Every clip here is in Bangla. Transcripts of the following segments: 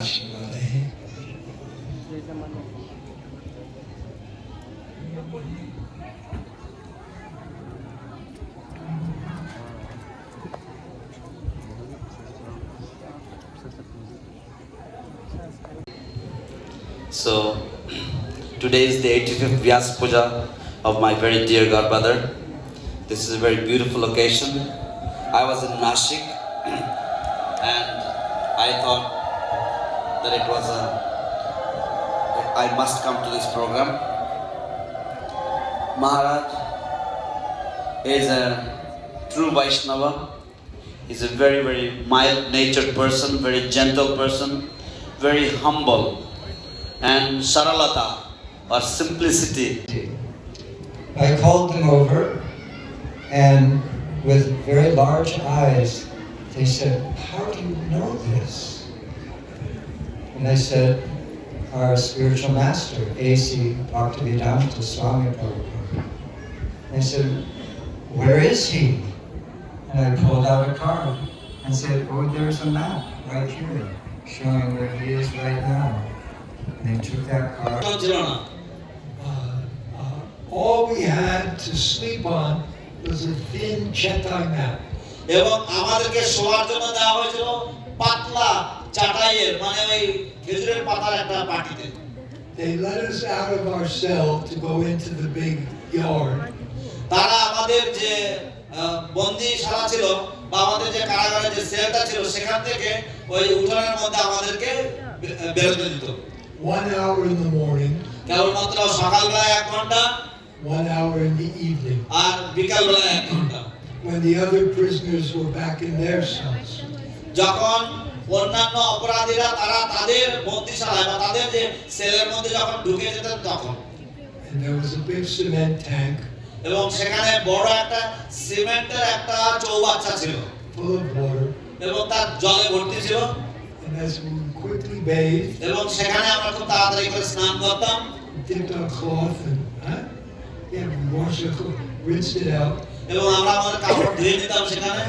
So today is the 85th Vyas Puja of my very dear godmother. This is a very beautiful location. I was in Nashik and I thought that it was a. I must come to this program. Maharaj is a true Vaishnava. He's a very, very mild natured person, very gentle person, very humble and saralata or simplicity. I called them over, and with very large eyes, they said, How do you know this? And I said, Our spiritual master, A.C. Bhaktivedanta Swami Prabhupada. They said, Where is he? And I pulled out a card and said, Oh, there's a map right here showing where he is right now. And they took that card. ছিল না uh, uh, all we had to sleep on was a thin Chetai map. এবং আমাদেরকে শোয়ার জন্য দেওয়া হয়েছিল পাতলা চাটাইয়ের মানে ওই খেজুরের পাতার একটা পাটিতে They let us out of our cell to go into the big yard. তারা আমাদের যে বন্দিশালা ছিল বা আমাদের যে কারাগারের যে সেলটা ছিল সেখান থেকে ওই উঠানের মধ্যে আমাদেরকে বেরোতে দিত One hour in the morning, কেবলমাত্র সকালবেলায় এক ঘণ্টা one hour in the evening, আর বিকালবেলায় এক ঘণ্টা when the other prisoners were back in their cells. যখন অন্যান্য অপরাধীরা তারা তাদের বন্দিশালায় বা তাদের যে সেলের মধ্যে যখন ঢুকে যেতেন তখন। এবং সেখানে বড় একটা সিমেন্টের একটা চৌবাচ্চা ছিল। এবং তার জলে ভর্তি ছিল। এবং সেখানে আমরা খুব তাড়াতাড়ি করে স্নান করতাম। এবং আমরা আমাদের নিতাম সেখানে।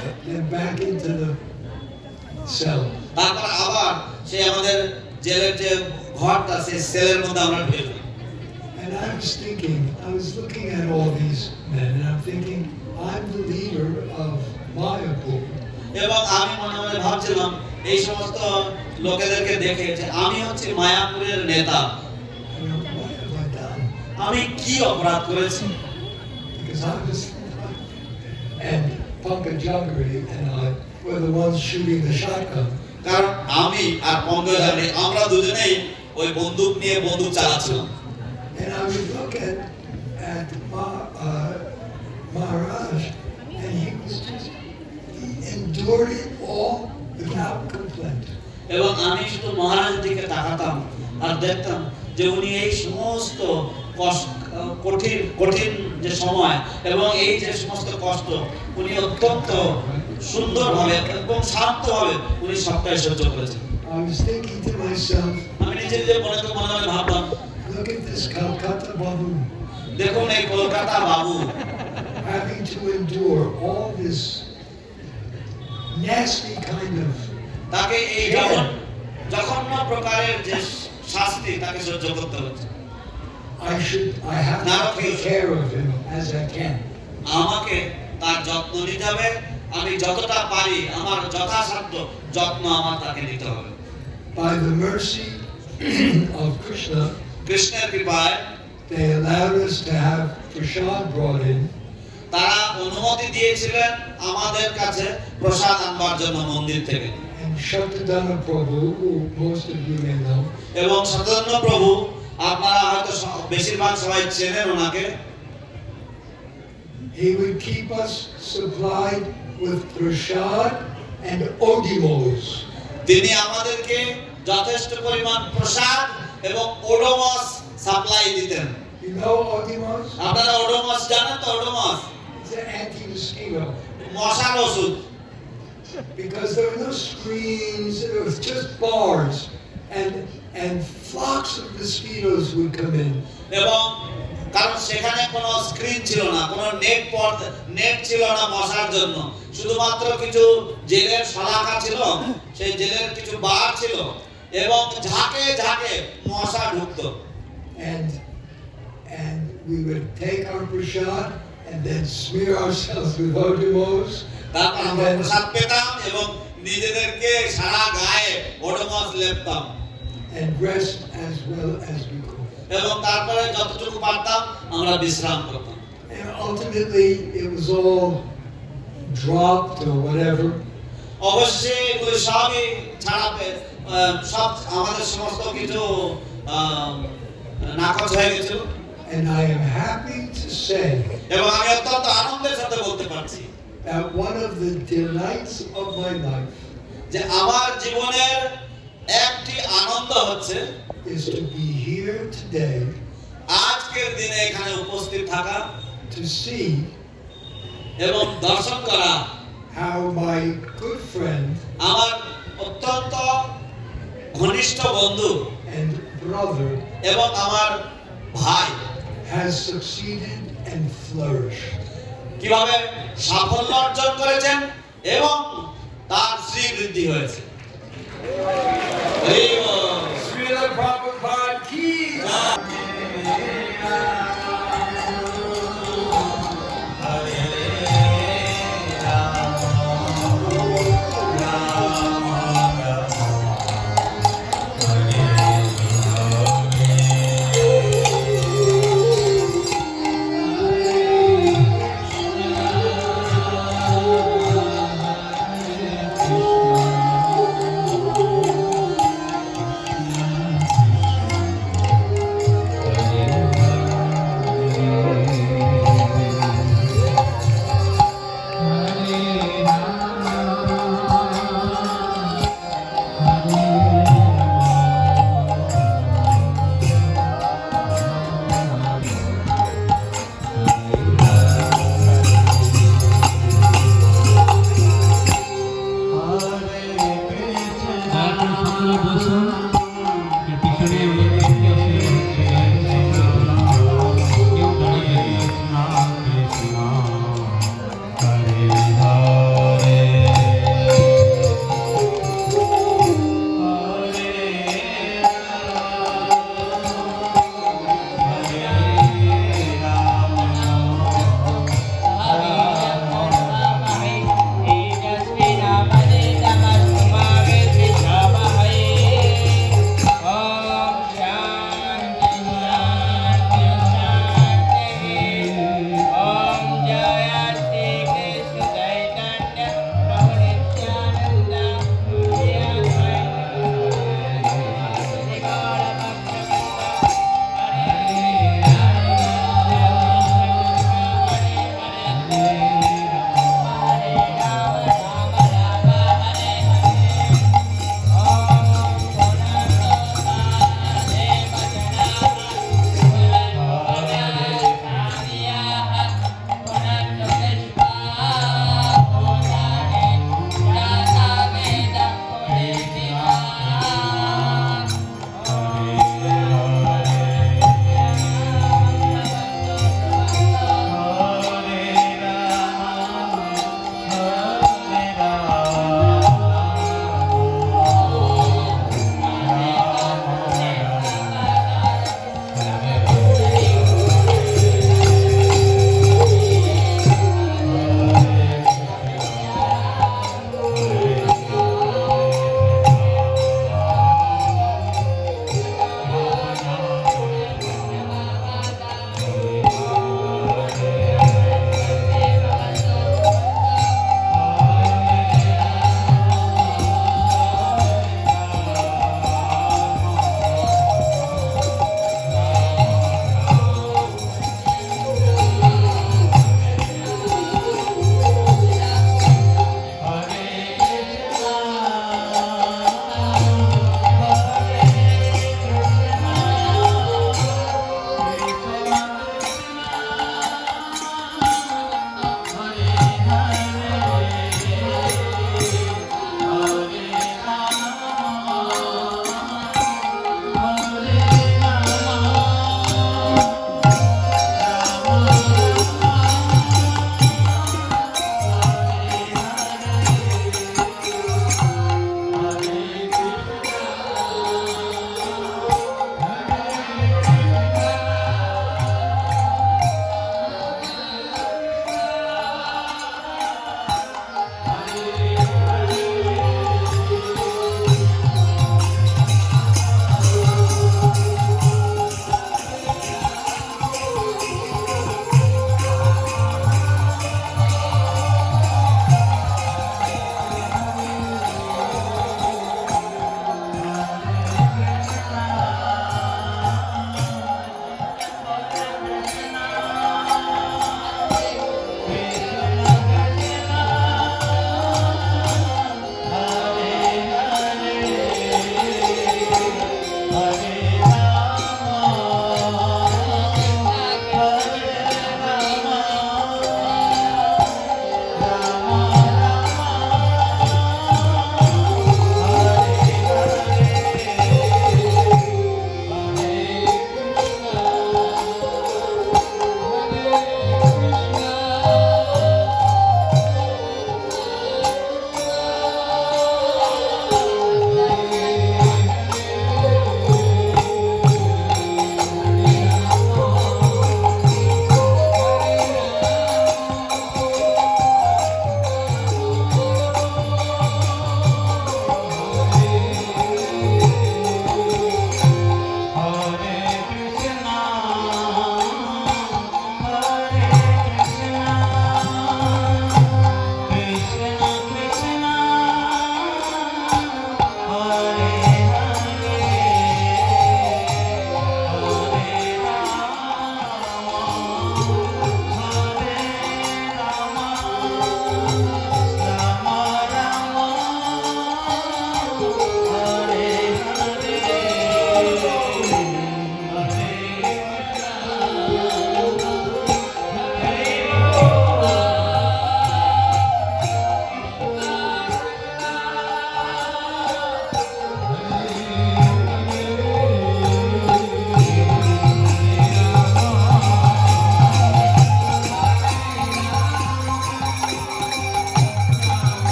তারপর আবার সেই আমাদের জেলের যে ঘরটা সেই সেলের মধ্যে আমরা যাই। And I was thinking, I was looking at all these men, and I'm thinking, I'm the leader of Mayapur. এবং আমি মনে মনে ভাবছিলাম এই সমস্ত লোকেদেরকে দেখে যে আমি হচ্ছে মায়াপুরের নেতা আমি কি অপরাধ করেছি and Pankajagari and I were the ones shooting the shotgun. কারণ আমি আর পঙ্কজানি আমরা দুজনেই ওই বন্দুক নিয়ে বন্দুক চালাচ্ছিলাম And I would look at, at Ma, uh, Maharaj, and he was just, he endured it all without complaint. এবং আমি শুধু মহারাজের দিকে তাকাতাম আর দেখতাম যে উনি এই সমস্ত কষ্ট কঠিন কঠিন যে সময় এবং এই যে সমস্ত কষ্ট উনি অত্যন্ত সুন্দরভাবে এবং শান্তভাবে উনি সবটাই সহ্য করেছেন I was thinking to myself, আমি নিজে নিজে মনে তো মনে মনে ভাবলাম look at this Calcutta Babu দেখুন এই কলকাতা বাবু having to endure all this nasty kind of তাকে এই জঘন্য জঘন্য প্রকারের যে শাস্তি তাকে সহ্য করতে হচ্ছে I should I have to take care of him as I can. আমাকে তার যত্ন নিতে হবে আমি যতটা পারি আমার যথাসাধ্য যত্ন আমার তাকে নিতে হবে By the mercy of Krishna, কৃষ্ণের কৃপায় they allowed us to have prasad brought in, তারা অনুমতি দিয়েছিলেন আমাদের কাছে প্রসাদ আনবার জন্য মন্দির থেকে and Prabhu, who most of you may know, এবং সতন্য প্রভু আপনারা হয়তো বেশিরভাগ সবাই চেনেন ওনাকে he would keep us supplied with prasad and odimos. তিনি আমাদেরকে যথেষ্ট পরিমাণ প্রসাদ এবং ওডোমস সাপ্লাই দিতেন You know odimos? আপনারা ওডোমস জানেন তো ওডোমস It's an anti-mosquito. মশার ওষুধ because there were no screens, it was just bars, and and flocks of mosquitoes would come in. এবং কারণ সেখানে কোনো স্ক্রিন ছিল না কোনো নেট নেট ছিল না মশার জন্য। শুধুমাত্র কিছু জেলের শলাকা ছিল সেই জেলের কিছু বার ছিল এবং ঝাঁকে ঝাঁকে মশা ঢুকতো। And and we would take our prashad and then smear ourselves with odimos তারপর আমরা প্রসাদ পেতাম এবং নিজেদেরকে সারা গায়ে Odomos লেপতাম। and rest as well as we. এবং তারপরে যতটুকু পারতাম আমরা বিশ্রাম করতাম ultimately, it was all dropped or whatever. অবশ্যই এগুলো সবই আহ, সব আমাদের সমস্ত কিছু নাকচ হয়ে গেছিল And I am happy to say এবং আমি অত্যন্ত আনন্দের সাথে বলতে পারছি that one of the delights of my life যে আমার জীবনের একটি আনন্দ হচ্ছে is to be here today আজকের দিনে এখানে উপস্থিত থাকা to see এবং দর্শন করা how my good friend আমার অত্যন্ত ঘনিষ্ঠ বন্ধু and brother এবং আমার ভাই has succeeded and flourished. কীভাবে সাফল্য অর্জন করেছেন এবং তার শ্রী শ্রীবৃদ্ধি হয়েছে